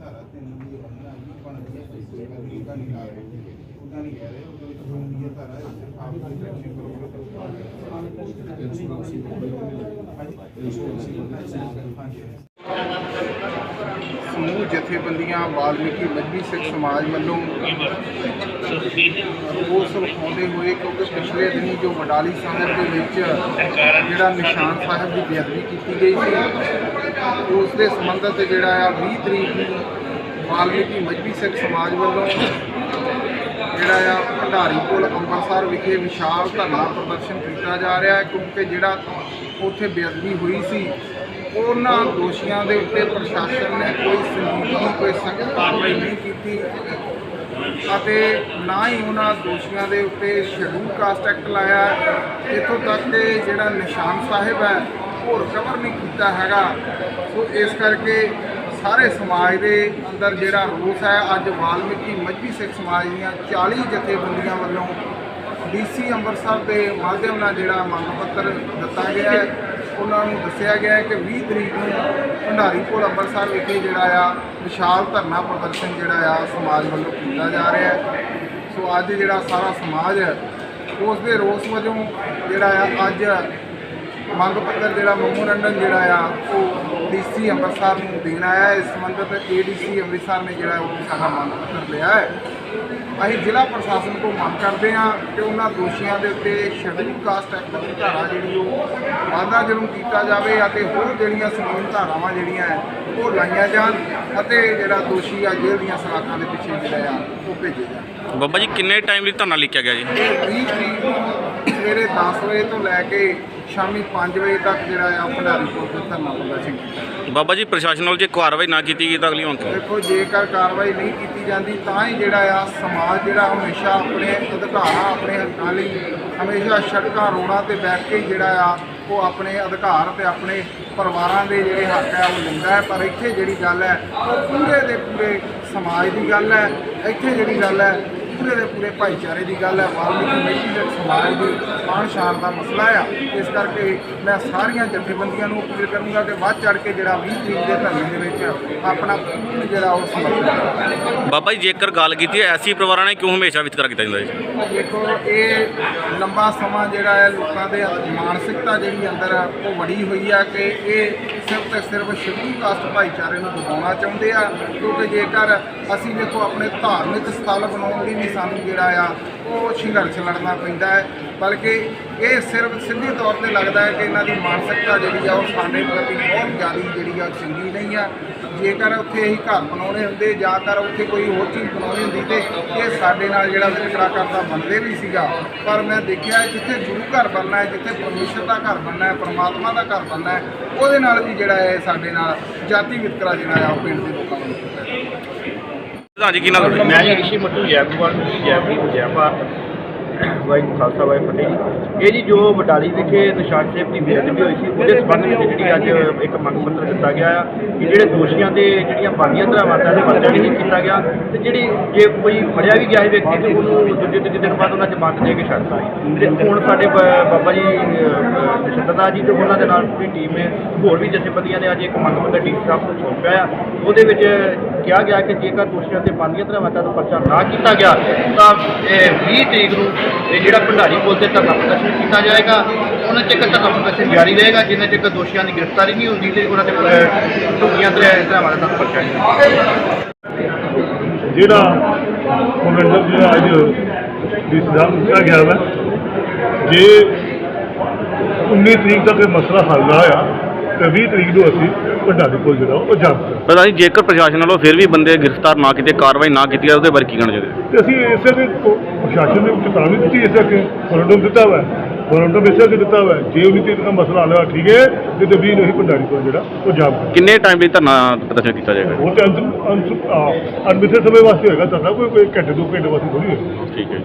ਧਾਰਾ ਤਿੰਨ ਦੀ ਬੰਨਾ ਨਹੀਂ ਬਣਦੀ ਹੈ ਕੋਈ ਗੱਲ ਨਹੀਂ ਤਾਂ ਰਹੇ ਉਹਦਾ ਨਹੀਂ ਕਹਿ ਰਹੇ ਉਹਦੇ ਵਿੱਚ ਬਣਦੀ ਹੈ ਧਾਰਾ ਆਪ ਦੀ ਇਲੈਕਸ਼ਨ ਸਮੂਹ ਜਥੇਬੰਦੀਆਂ, ਵਾਲਮੀਕੀ ਮਜਬੀ ਸਿੱਖ ਸਮਾਜ ਵੱਲੋਂ ਰੋਸ ਵਿਖਾਉਂਦੇ ਹੋਏ, ਕਿਉਂਕਿ ਪਿਛਲੇ ਦਿਨੀ ਜੋ ਵਡਾਲੀ ਸਾਹਿਬ ਦੇ ਵਿੱਚ ਜਿਹੜਾ ਨਿਸ਼ਾਨ ਸਾਹਿਬ ਦੀ ਬੇਅਦਬੀ ਕੀਤੀ ਗਈ ਸੀ ਉਸ ਦੇ ਸੰਬੰਧਤ ਜਿਹੜਾ ਆ 20 ਤਰੀਕ ਨੂੰ ਵਾਲਮੀਕੀ ਮਜਬੀ ਸਿੱਖ ਸਮਾਜ ਵੱਲੋਂ ਜਿਹੜਾ ਆ ਭੰਡਾਰੀ ਕੋਲ ਅੰਮ੍ਰਿਤਸਰ ਵਿਖੇ ਵਿਸ਼ਾਲ ਧਰਨਾ ਪ੍ਰਦਰਸ਼ਨ ਕੀਤਾ ਜਾ ਰਿਹਾ ਹੈ, ਕਿਉਂਕਿ ਜਿਹੜਾ ਉੱਥੇ ਬੇਅਦਬੀ ਹੋਈ ਸੀ, ਉਹਨਾਂ ਦੋਸ਼ੀਆਂ ਦੇ ਉੱਤੇ ਪ੍ਰਸ਼ਾਸਨ ਨੇ ਕੋਈ ਸੰਜੀਦਗੀ, ਕੋਈ ਸਖਤ ਕਾਰਵਾਈ ਨਹੀਂ ਕੀਤੀ। ਅਤੇ ਨਾ ਹੀ ਉਹਨਾਂ ਦੋਸ਼ੀਆਂ ਦੇ ਉੱਤੇ ਸ਼ਡਿਊਲ ਕਾਸਟ ਐਕਟ ਲਾਇਆ ਹੈ। ਇੱਥੋਂ ਤੱਕ ਕਿ ਜਿਹੜਾ ਨਿਸ਼ਾਨ ਸਾਹਿਬ ਹੈ, ਉਹ ਰਿਕਵਰ ਨਹੀਂ ਕੀਤਾ ਹੈਗਾ ਸੋ ਇਸ ਕਰਕੇ ਸਾਰੇ ਸਮਾਜ ਦੇ ਅੰਦਰ ਜਿਹੜਾ ਰੋਸ ਹੈ, ਅੱਜ ਵਾਲਮੀਕੀ ਮੱਝੀ ਸਿੱਖ ਸਮਾਜ ਦੀਆਂ 40 ਜਥੇਬੰਦੀਆਂ ਵੱਲੋਂ ਡੀਸੀ ਅੰਮ੍ਰਿਤਸਰ ਦੇ ਮਾਧਿਅਮ ਨਾਲ ਜਿਹੜਾ ਮੰਗ ਪੱਤਰ ਦਿੱਤਾ ਗਿਆ ਹੈ ਉਹਨਾਂ ਨੂੰ ਦੱਸਿਆ ਗਿਆ ਹੈ ਕਿ 20 ਤਰੀਕ ਨੂੰ ਭੰਡਾਰੀ ਕੋਲ ਅੰਮ੍ਰਿਤਸਰ ਵਿਖੇ ਜਿਹੜਾ ਆ, ਵਿਸ਼ਾਲ ਧਰਨਾ ਪ੍ਰਦਰਸ਼ਨ ਜਿਹੜਾ ਆ, ਸਮਾਜ ਵੱਲੋਂ ਕੀਤਾ ਜਾ ਰਿਹਾ ਹੈ। ਸੋ ਅੱਜ ਜਿਹੜਾ ਸਾਰਾ ਸਮਾਜ ਹੈ, ਉਸ ਦੇ ਰੋਸ ਵਜੋਂ ਜਿਹੜਾ ਆ, ਅੱਜ ਮੰਗ ਪੱਤਰ ਜਿਹੜਾ ਮੈਮੋਰੰਡਮ ਜਿਹੜਾ ਆ, ਉਹ ਡੀਸੀ ਅੰਮ੍ਰਿਤਸਰ ਨੂੰ ਦੇਣ ਆਇਆ ਹੈ। ਇਸ ਸੰਬੰਧਤ ਏਡੀਸੀ ਅੰਮ੍ਰਿਤਸਰ ਨੇ ਜਿਹੜਾ ਉਹ ਸਾਡਾ ਮੰਗ ਪੱਤਰ ਲਿਆ ਹੈ। ਅਸੀਂ ਜ਼ਿਲ੍ਹਾ ਪ੍ਰਸ਼ਾਸਨ ਤੋਂ ਮੰਗ ਕਰਦੇ ਹਾਂ ਕਿ ਉਹਨਾਂ ਦੋਸ਼ੀਆਂ ਦੇ ਉੱਤੇ ਸ਼ੈਡਿਊਲ ਕਾਸਟ ਐਕਟ ਦੀ ਧਾਰਾ ਜਿਹੜੀ ਉਹ ਵਾਧਾ ਜ਼ਰੂਰ ਕੀਤਾ ਜਾਵੇ ਅਤੇ ਹੋਰ ਜਿਹੜੀਆਂ ਸੰਗੀਨ ਧਾਰਾਵਾਂ ਜਿਹੜੀਆਂ ਉਹ ਲਾਈਆਂ ਜਾਣ ਅਤੇ ਜਿਹੜਾ ਦੋਸ਼ੀ ਆ ਜੇਲ੍ਹ ਦੀਆਂ ਸਲਾਖਾਂ ਦੇ ਪਿੱਛੇ ਜਿਹੜਾ ਆ ਉਹ ਭੇਜੇ ਜਾਣ। ਬਾਬਾ ਜੀ ਕਿੰਨੇ ਟਾਈਮ ਲਈ ਧਰਨਾ ਲਿਖਿਆ ਗਿਆ ਜੀ? ਇਹ 20 ਤਰੀਕ ਨੂੰ ਸਵੇਰੇ 10 ਵਜੇ ਤੋਂ ਲੈ ਕੇ ਸ਼ਾਮੀ 5 ਵਜੇ ਤੱਕ ਜਿਹੜਾ ਆ ਭੰਡਾਰੀ ਕੋਲ ਤੇ ਧਰਨਾ ਪ੍ਰਦਰਸ਼ਨ ਕੀਤਾ ਬਾਬਾ ਜੀ ਪ੍ਰਸ਼ਾਸਨ ਵੱਲ ਜੇ ਕਾਰਵਾਈ ਨਾ ਕੀਤੀ ਗਈ ਤਾਂ ਅਗਲੀ ਹੁਣ ਕੀ? ਦੇਖੋ ਜੇਕਰ ਕਾਰਵਾਈ ਨਹੀਂ ਕੀਤੀ ਜਾਂਦੀ ਤਾਂ ਹੀ ਜਿਹੜਾ ਆ ਸਮਾਜ ਜਿਹੜਾ ਹਮੇਸ਼ਾ ਆਪਣੇ ਅਧਿਕਾਰਾਂ ਆਪਣੇ ਹੱਕਾਂ ਲਈ ਹਮੇਸ਼ਾ ਸੜਕਾਂ ਰੋਡਾਂ ਤੇ ਬੈਠ ਕੇ ਹੀ ਜਿਹੜਾ ਆ ਉਹ ਆਪਣੇ ਅਧਿਕਾਰ ਤੇ ਆਪਣੇ ਪਰਿਵਾਰਾਂ ਦੇ ਜਿਹੜੇ ਹੱਕ ਹੈ ਉਹ ਲੈਂਦਾ ਹੈ। ਪਰ ਇੱਥੇ ਜਿਹੜੀ ਗੱਲ ਹੈ ਉਹ ਪੂਰੇ ਦੇ ਪੂਰੇ ਸਮਾਜ ਦੀ ਗੱਲ ਹੈ। ਇੱਥੇ ਜਿਹੜੀ ਗੱਲ ਹੈ ਪੂਰੇ ਦੇ ਪੂਰੇ ਭਾਈਚਾਰੇ ਦੀ ਗੱਲ ਹੈ ਵਾਲਮੀਕੀ ਕਮੇਟੀ ਦੇ ਸਮਾਜ ਦੀ ਮਾਣ ਸ਼ਾਨ ਦਾ ਮਸਲਾ ਆ। ਇਸ ਕਰਕੇ ਮੈਂ ਸਾਰੀਆਂ ਜਥੇਬੰਦੀਆਂ ਨੂੰ ਅਪੀਲ ਕਰੂੰਗਾ ਕਿ ਵੱਧ ਚੜ ਕੇ ਜਿਹੜਾ 20 ਤਰੀਕ ਦੇ ਧਰਨੇ ਦੇ ਵਿੱਚ ਆਪਣਾ ਪੂਰਨ ਜਿਹੜਾ ਉਹ ਸਮਰਥਨ ਬਾਬਾ ਜੀ ਜੇਕਰ ਗੱਲ ਕੀਤੀ ਹੈ ਐਸੀ ਪਰਿਵਾਰਾਂ ਨੇ ਕਿਉਂ ਹਮੇਸ਼ਾ ਵਿਤਕਰਾ ਕੀਤਾ ਜਾਂਦਾ ਜੀ? ਦੇਖੋ ਇਹ ਲੰਬਾ ਸਮਾਂ ਜਿਹੜਾ ਹੈ ਲੋਕਾਂ ਦੇ ਮਾਨਸਿਕਤਾ ਜਿਹੜੀ ਅੰਦਰ ਆ, ਉਹ ਵੜੀ ਹੋਈ ਆ ਕਿ ਇਹ ਸਿਰਫ ਤੇ ਸਿਰਫ ਸ਼ਡਿਊਲ ਕਾਸਟ ਭਾਈਚਾਰੇ ਨੂੰ ਦਬਾਉਣਾ ਚਾਹੁੰਦੇ ਆ। ਕਿਉਂਕਿ ਜੇਕਰ ਅਸੀਂ ਦੇਖੋ ਆਪਣੇ ਧਾਰਮਿਕ ਸਥਲ ਬਣਾਉਣ ਲਈ ਵੀ ਸਾਨੂੰ ਜਿਹੜਾ ਆ, ਉਹ ਸੰਘਰਸ਼ ਲੜਨਾ ਪੈਂਦਾ ਹੈ। ਬਲਕਿ ਇਹ ਸਿਰਫ ਸਿੱਧੀ ਤੌਰ ਤੇ ਲੱਗਦਾ ਹੈ ਕਿ ਇਹਨਾਂ ਦੀ ਮਾਨਸਿਕਤਾ ਜਿਹੜੀ ਆ, ਉਹ ਸਾਡੇ ਪ੍ਰਤੀ ਬਹੁਤ ਜ਼ਿਆਦਾ ਜਿਹੜੀ ਆ ਉਹ ਚੰਗੀ ਨਹੀਂ ਆ। ਜੇਕਰ ਉੱਥੇ ਅਸੀਂ ਘਰ ਬਣਾਉਣੇ ਹੁੰਦੇ ਜਾਂ ਕਰ ਉੱਥੇ ਕੋਈ ਹੋਰ ਚੀਜ਼ ਬਣਾਉਣੀ ਹੁੰਦੀ ਤੇ ਇਹ ਸਾਡੇ ਨਾਲ ਜਿਹੜਾ ਵਿਤਕਰਾ ਕਰਦਾ ਬੰਦੇ ਵੀ ਸੀਗਾ। ਪਰ ਮੈਂ ਦੇਖਿਆ ਜਿੱਥੇ ਗੁਰੂ ਘਰ ਬਣਨਾ ਹੈ, ਜਿੱਥੇ ਪਰਮੇਸ਼ਰ ਦਾ ਘਰ ਬਣਨਾ ਹੈ, ਪਰਮਾਤਮਾ ਦਾ ਘਰ ਬਣਨਾ ਹੈ, ਉਹਦੇ ਨਾਲ ਵੀ ਜਿਹੜਾ ਹੈ ਸਾਡੇ ਨਾਲ ਜਾਤੀ ਵਿਤਕਰਾ ਜਿਹੜਾ ਆ, ਉਹ ਪਿੰਡ ਦੇ ਹਾਂਜੀ ਕੀ ਨਾਮ ਤੁਹਾਡਾ? ਮੈਂ ਜੀ ਰਿਸ਼ੀ ਮੱਟੂ ਜੈਪੁਰ ਜੈਪੁਰ ਜੈਪੁਰ। ਵਾਹਿਗੁਰੂ ਖਾਲਸਾ, ਵਾਹਿਗੁਰੂ ਫਤਿਹ ਜੀ। ਇਹ ਜੀ ਜੋ ਬਟਾਲੀ ਵਿਖੇ ਨਿਸ਼ਾਨ ਸਾਹਿਬ ਦੀ ਬੇਅਦਬੀ ਹੋਈ ਸੀ, ਉਹਦੇ ਸੰਬੰਧ ਵਿੱਚ ਜਿਹੜੀ ਅੱਜ ਇੱਕ ਮੰਗ ਪੱਤਰ ਦਿੱਤਾ ਗਿਆ ਆ ਕਿ ਜਿਹੜੇ ਦੋਸ਼ੀਆਂ ਦੇ ਜਿਹੜੀਆਂ ਬਾਗੀਆਂ ਧਰਾਵਾਂ ਦਾ ਤੇ ਨਹੀਂ ਕੀਤਾ ਗਿਆ, ਤੇ ਜਿਹੜੀ ਜੇ ਕੋਈ ਫੜਿਆ ਵੀ ਗਿਆ ਹੈ ਵਿਅਕਤੀ, ਤੇ ਉਹਨੂੰ ਦੂਜੇ, ਤੀਜੇ ਦਿਨ ਬਾਅਦ ਉਹਨਾਂ ਜ਼ਮਾਨਤ ਦੇ ਕੇ ਛੱਡਤਾ ਸੀ ਤੇ ਹੁਣ ਸਾਡੇ ਬਾਬਾ ਜੀ ਨਿਸ਼ੰਦਨਾ ਜੀ ਤੇ ਉਹਨਾਂ ਦੇ ਨਾਲ ਪੂਰੀ ਟੀਮ ਨੇ, ਹੋਰ ਵੀ ਜਥੇਬੰਦੀਆਂ ਨੇ ਅੱਜ ਇੱਕ ਮੰਗ ਪੱਤਰ ਡੀ ਸਾਹਿਬ ਨੂੰ ਸੌਂਪਿਆ ਆ ਉਹਦੇ ਵਿੱਚ ਕਿਹਾ ਗਿਆ ਕਿ ਜੇਕਰ ਦੋਸ਼ੀਆਂ ਤੇ ਬਾਗੀਆਂ ਧਰਾਵਾਂ ਦਾ ਪਰਚਾ ਨਾ ਕੀਤਾ ਗਿਆ, ਤਾਂ ਇਹ 20 ਤਰੀਕ ਨੂੰ ਇਹ ਜਿਹੜਾ ਭੰਡਾਰੀ ਪੁਲ ਤੇ ਧਰਨਾ ਪ੍ਰਦਰਸ਼ਨ ਕੀਤਾ ਜਾਏਗਾ, ਉਹਨਾਂ ਚਿਰ ਧਰਨਾ ਪ੍ਰਦਰਸ਼ਨ ਜਾਰੀ ਰਹੇਗਾ, ਜਿੰਨੇ ਚਿਰ ਦੋਸ਼ੀਆਂ ਦੀ ਗ੍ਰਿਫਤਾਰੀ ਨਹੀਂ ਹੁੰਦੀ ਤੇ ਉਹਨਾਂ ਤੇ ਦੋਸ਼ੀਆਂ ਤੇ ਧਰਾਵਾਂ ਦਾ ਪਰਚਾ ਨਹੀਂ ਜਿਹੜਾ ਮੋਮੈਂਟਮ ਜਿਹੜਾ ਅੱਜ ਦੀ ਸਜ਼ਾ ਦਿੱਤਾ ਗਿਆ ਵਾ, ਜੇ 19 ਤਰੀਕ ਤੱਕ ਇਹ ਮਸਲਾ ਹੱਲ ਨਾ ਹੋਇਆ 20 ਤਰੀਕ ਨੂੰ ਅਸੀਂ ਭੰਡਾਰੀ ਕੋਲ ਜਿਹੜਾ ਉਹ ਨਹੀਂ ਜੇਕਰ ਪ੍ਰਸ਼ਾਸਨ ਵੱਲੋਂ ਫਿਰ ਵੀ ਬੰਦੇ ਗ੍ਰਿਫਤਾਰ ਨਾ ਕੀਤੇ ਕਾਰਵਾਈ ਨਾ ਕੀਤੀ ਜਾਵੇ ਉਹਦੇ ਬਾਰੇ ਕੀ ਕਹਿਣਾ ਚਾਹੁੰਦੇ ਤੇ ਅਸੀਂ ਇਸੇ ਦੇ ਪ੍ਰਸ਼ਾਸਨ ਨੇ ਚੇਤਾਵਨੀ ਦਿੱਤੀ ਇਸੇ ਕਿ ਮੋਰੰਡਮ ਦਿੱਤਾ ਵਾ ਮੋਰੰਡਮ ਇਸੇ ਕਿ ਦਿੱਤਾ ਵਾ ਜੇ 19 ਤਰੀਕ ਦਾ ਮਸਲਾ ਹੱਲ ਹੋਇਆ ਠੀਕ ਹੈ ਨਹੀਂ ਤੇ 20 ਨੂੰ ਹੀ ਭੰਡਾਰੀ ਕੋਲ ਜਿਹੜਾ ਉਹ ਕਰਾਂਗੇ ਕਿੰਨੇ ਟਾਈਮ ਲਈ ਧਰਨਾ ਪ੍ਰਦਰਸ਼ਨ ਕੀਤਾ ਜਾਏਗਾ? ਉਹ ਤੇ ਅੰਤ ਅਨਮਿੱਥੇ ਸਮੇਂ ਵਾਸਤੇ ਹੋਏਗਾ ਤਾਂ ਕੋਈ ਕੋਈ ਘੰਟੇ ਦੋ ਘੰਟੇ ਵਾਸਤੇ ਥੋੜੀ ਹੋਏਗਾ। ਠੀਕ ਹੈ